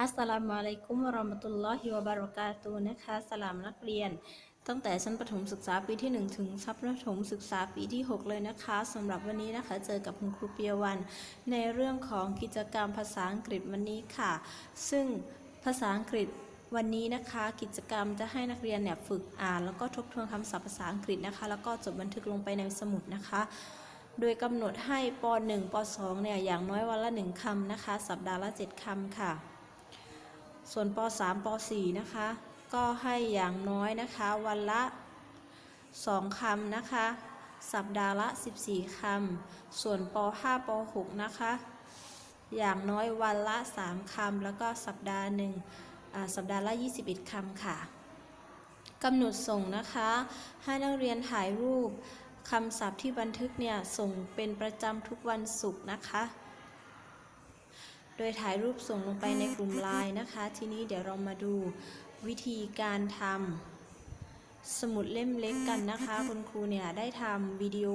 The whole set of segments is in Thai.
อัสสลามุอะลัยกุมวะราะมะตุลลอฮิวะบารอกาตุฮ์นะคะสลามนักเรียน ตั้งแต่ชั้นประถมศึกษาปีที่ 1 ถึงชั้นประถมศึกษาปีที่ 6 เลยนะคะสำหรับวันนี้นะคะ เจอกับคุณครูเปียวัน ในเรื่องของกิจกรรมภาษาอังกฤษวันนี้ค่ะ ซึ่งภาษาอังกฤษวันนี้นะคะกิจกรรมจะให้นักเรียนเนี่ยฝึกอ่าน แล้วก็ทบทวนคำศัพท์ภาษาอังกฤษนะคะ แล้วก็จดบันทึกลงไปในสมุดนะคะโดยกำหนดให้ป .1 ป .2 เนี่ยอย่างน้อยวันละ 1คำนะคะ สัปดาห์ละ 7คำค่ะ ส่วนป .3 ป .4 นะคะ ก็ให้อย่างน้อยนะคะ วันละ 2คำนะคะ สัปดาห์ละ 14คำส่วนป .5 ป .6 นะคะ อย่างน้อยวันละ 3คำแล้วก็สัปดาห์หนึ่งสัปดาห์ละ 21คำค่ะกำหนดส่งนะคะ ให้นักเรียนถ่ายรูปคำศัพท์ที่บันทึกเนี่ย ส่งเป็นประจำทุกวันศุกร์นะคะ โดยถ่ายรูปส่งลงไปในกลุ่มไลน์นะคะ ทีนี้เดี๋ยวเรามาดูวิธีการทำสมุดเล่มเล็กกันนะคะ คุณครูเนี่ยได้ทำวิดีโอ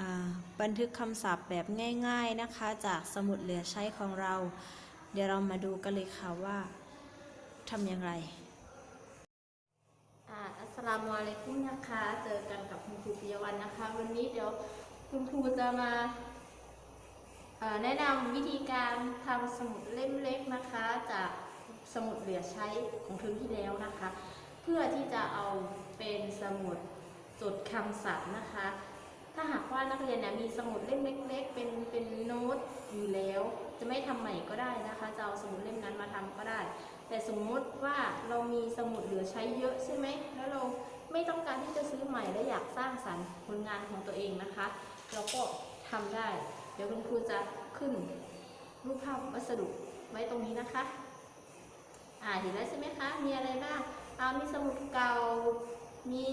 อบันทึกคำศัพท์แบบง่าย ๆนะคะ จากสมุดเหลือใช้ของเรา เดี๋ยวเรามาดูกันเลยค่ะว่าทำอย่างไรอัสลามุอะลัยกุมนะคะ เจอกันกับคุณครูปิยวันนะคะ วันนี้เดี๋ยวคุณครูจะมา แนะนำวิธีการทำสมุดเล่มเล็กนะคะ จากสมุดเหลือใช้ของเทอมที่แล้วนะคะ เพื่อที่จะเอาเป็นสมุดจดคำศัพท์นะคะ ถ้าหากว่านักเรียนเนี่ยมีสมุดเล่มเล็ก ๆ เป็นเป็นโน้ตอยู่แล้ว จะไม่ทำใหม่ก็ได้นะคะจะเอาสมุดเล่มนั้นมาทำก็ได้ แต่สมมุติว่าเรามีสมุดเหลือใช้เยอะใช่ไหมแล้วเราไม่ต้องการที่จะซื้อใหม่และอยากสร้างสรรค์ผลงานของตัวเองนะคะ เราก็ทำได้ ดี๋ยวคุณครูจะขึ้นรูปภาพวัสดุไว้ตรงนี้นะคะ อ่าเห็นแล้วใช่ไหมคะ มีอะไรบ้างอ่ามีสมุดเก่า มี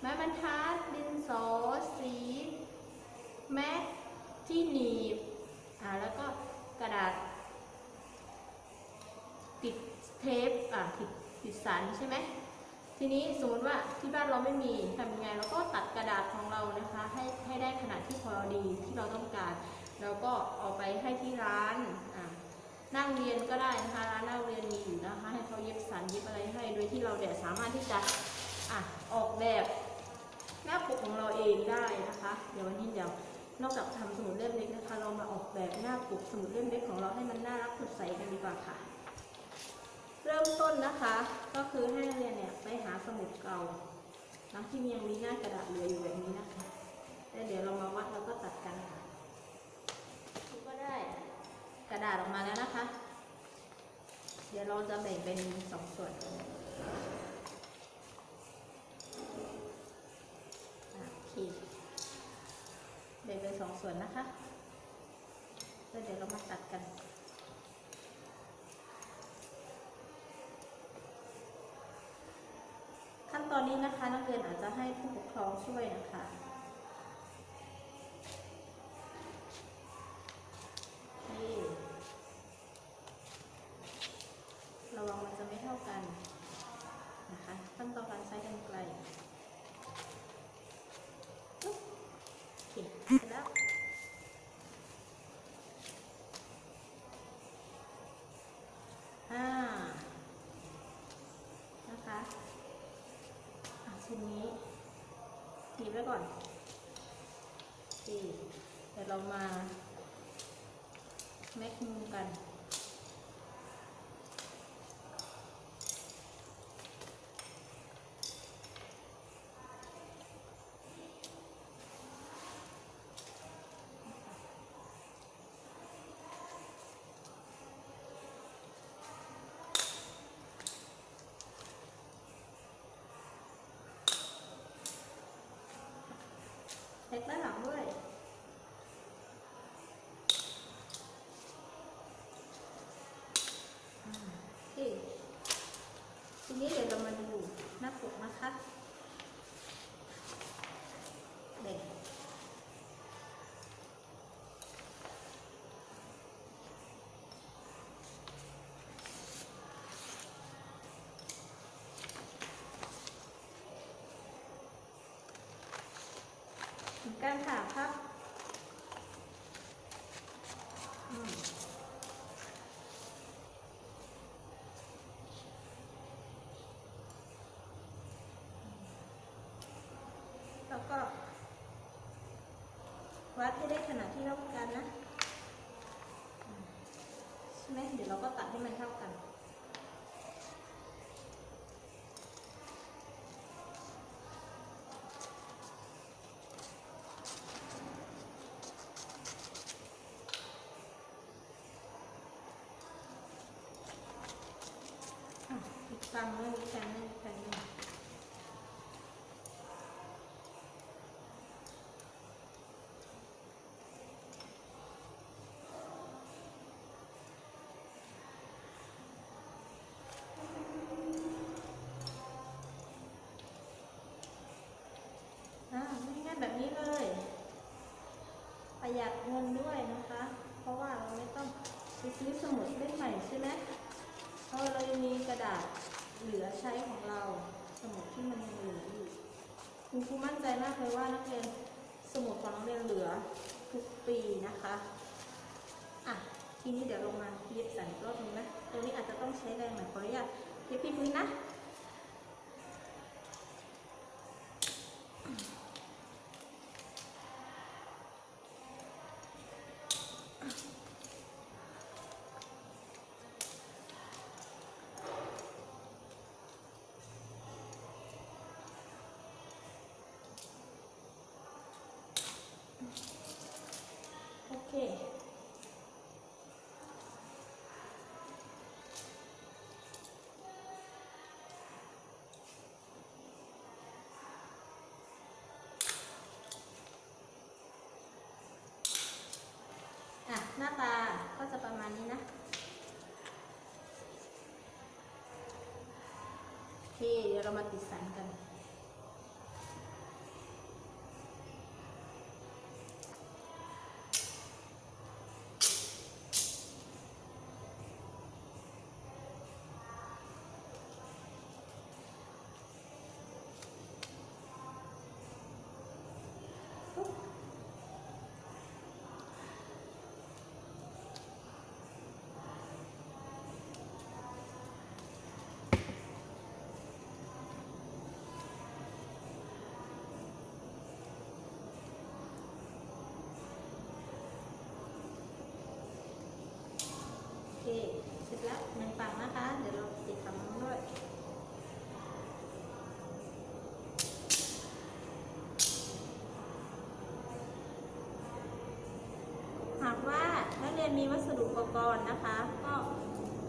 ไม้บรรทัด ดินสอ สี แม็กที่หนีบ อ่า แล้วก็กระดาษ ติดเทป อ่าติดติดสันใช่ไหม ทีนี้สมมติว่าที่บ้านเราไม่มีทำยังไงเราก็ตัดกระดาษของเรานะคะ ให้ให้ได้ขนาดที่พอดีที่เราต้องการ แล้วก็เอาไปให้ที่ร้านอ่านั่งเรียนก็ได้นะคะร้านนั่งเรียนมีอยู่นะคะ ให้เขาเย็บสันเย็บอะไรให้ โดยที่เราเนี่ยสามารถที่จะอะออกแบบหน้าปกของเราเองได้นะคะ เดี๋ยววันนี้เดี๋ยวนอกจากทำสมุดเล่มเล็กนะคะ เรามาออกแบบหน้าปกสมุดเล่มเล็กของเราให้มันน่ารักสดใสกันดีกว่าค่ะ เริ่มต้นนะคะ ก็คือให้นักเรียนเนี่ยไปหาสมุดเก่าน้ำที่ยังมีหน้ากระดาษเหลืออยู่แบบนี้นะคะแล้วเดี๋ยวเรามาวัดแล้วก็ตัดกันค่ะคุณก็ได้กระดาษออกมาแล้วนะคะ เดี๋ยวเราจะแบ่งเป็นสองส่วนอะโอเคแบ่งเป็นสองส่วนนะคะแล้วเดี๋ยวเรามาตัดกัน ขั้น ตอนนี้นะคะนักเรียนอาจจะให้ผู้ปกครองช่วยนะคะนี่ระวังมันจะไม่เท่ากันนะคะขั้นตอนการใช้กันไกลปุ๊บโอเคเสร็จแล้วอ่านะคะ อะชิ้นนี้หนีบไว้ก่อนทีเดี๋ยวเรามาแม็กมุมกัน เล็กด้านหลังด้วยทีนี้เดี๋ยวเรามาดูหน้าปกนะคะ การสามครับแล้วก็ วัดให้ได้ขนาดที่เท่ากันนะ ใช่ไหมเดี๋ยวเราก็ตัดให้มันเท่ากัน ฝั่งนู้นฝั่งนึงอีกฝั่งนึงอ่าง่ายแบบนี้เลย ประหยัดเงินด้วยนะคะ เพราะว่าเราไม่ต้องไปซื้อสมุดเล่มใหม่ใช่ไหมเพราะเรายังมีกระดาษ ใช้ของเราสมุดที่มันยังเหลืออยู่คุณครูมั่นใจมากเลยว่านักเรียนสมุดของนักเรียนเหลือทุกปีนะคะอะทีนี้เดี๋ยวลงมาเย็บสันรอบนึงนะตัวนี้อาจจะต้องใช้แรงหน่อยขออนุญาตเย็บพี่พื้นนะ เค อะ หน้าตาก็จะประมาณนี้นะ โอเค เดี๋ยวเรามาติดสันกัน โอเค เสร็จแล้วหนึ่งฝั่งนะคะ เดี๋ยวเราติดฝั่งนู้นด้วย หากว่า มีวัสดุอุปกรณ์นะคะ ก็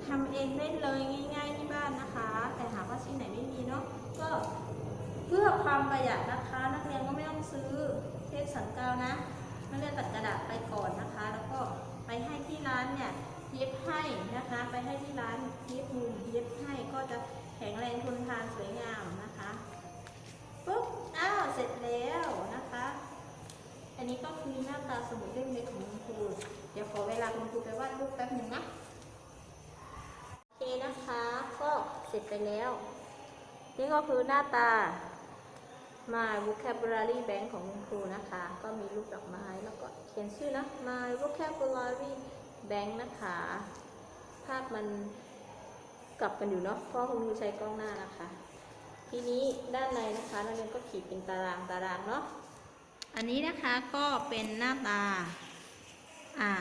ทำเองได้เลยง่าย ๆ ที่บ้านนะคะ แต่หากว่าที่ไหนไม่มีเนาะก็เพื่อความประหยัดนะคะ นักเรียนก็ไม่ต้องซื้อเทปสังกาวนะนักเรียนตัดกระดาษไปก่อนนะคะ แล้วก็ไปให้ที่ร้านเนี่ยเย็บให้นะคะ ไปให้ที่ร้านเย็บมุมเย็บให้ก็จะแข็งแรงทนทานสวยงามนะคะปุ๊บอ้าวเสร็จแล้วนะคะ อันนี้ก็คือหน้าตาสมุดเล่มเล็กของคุณครู เดี๋ ยวขอเวลาคุณครูไปวาดรูปแป๊บหนึ่งนะโอเคนะคะก็เสร็จไปแล้ว นี่ก็คือหน้าตา My Vocabulary Bank ของคุณครูนะคะ ก็มีรูปดอกไม้แล้วก็เขียนชื่อนะ My Vocabulary Bank นะคะ ภาพมันกลับกันอยู่เนาะเพราะคุณครูใช้กล้องหน้านะคะ ทีนี้ด้านในนะคะนักเรียนก็ขีดเป็นตารางตารางเนาะอันนี้นะคะก็เป็นหน้าตา อ่า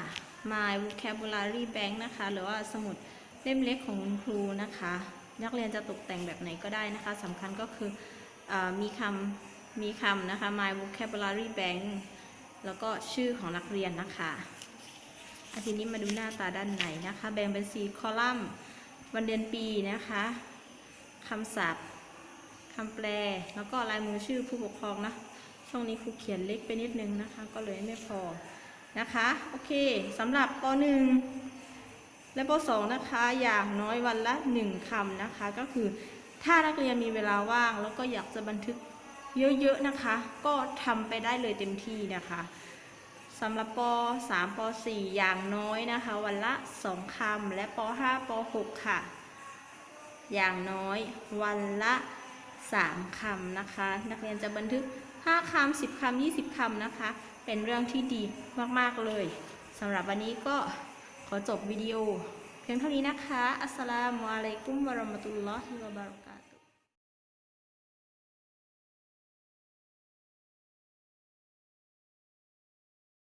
My Vocabulary Bank นะคะ หรือว่าสมุดเล่มเล็กของคุณครูนะคะ นักเรียนจะตกแต่งแบบไหนก็ได้นะคะสำคัญก็คืออมีคำมีคำนะคะ My Vocabulary Bank แล้วก็ชื่อของนักเรียนนะคะอาทีนี้มาดูหน้าตาด้านในนะคะ แบ่งเป็นสีคอลัมน์ วันเดือนปีนะคะคำศัพท์คำแปล แล้วก็ลายมือชื่อผู้ปกครองนะ ช่วงนี้ครูเขียนเล็กไปนิดนึงนะคะ ก็เลยไม่พอ นะคะโอเคสำหรับป .1 และป .2 นะคะอย่างน้อยวันละ 1คำนะคะ ก็คือถ้านักเรียนมีเวลาว่างแล้วก็อยากจะบันทึกเยอะๆนะคะ ก็ทำไปได้เลยเต็มที่นะคะสำหรับป .3 ป .4 อย่างน้อยนะคะ วันละ 2คำและป .5 ป .6 ค่ะ อย่างน้อยวันละ 3คำนะคะ นักเรียนจะบันทึก 5คำ10คำ20คำนะคะ เป็นเรื่องที่ดีมากๆเลยสำหรับวันนี้ก็ขอจบวิดีโอ เพียงเท่านี้นะคะ อัสสลามุอะลัยกุมวะราะมะตุลลอฮิวะบารัก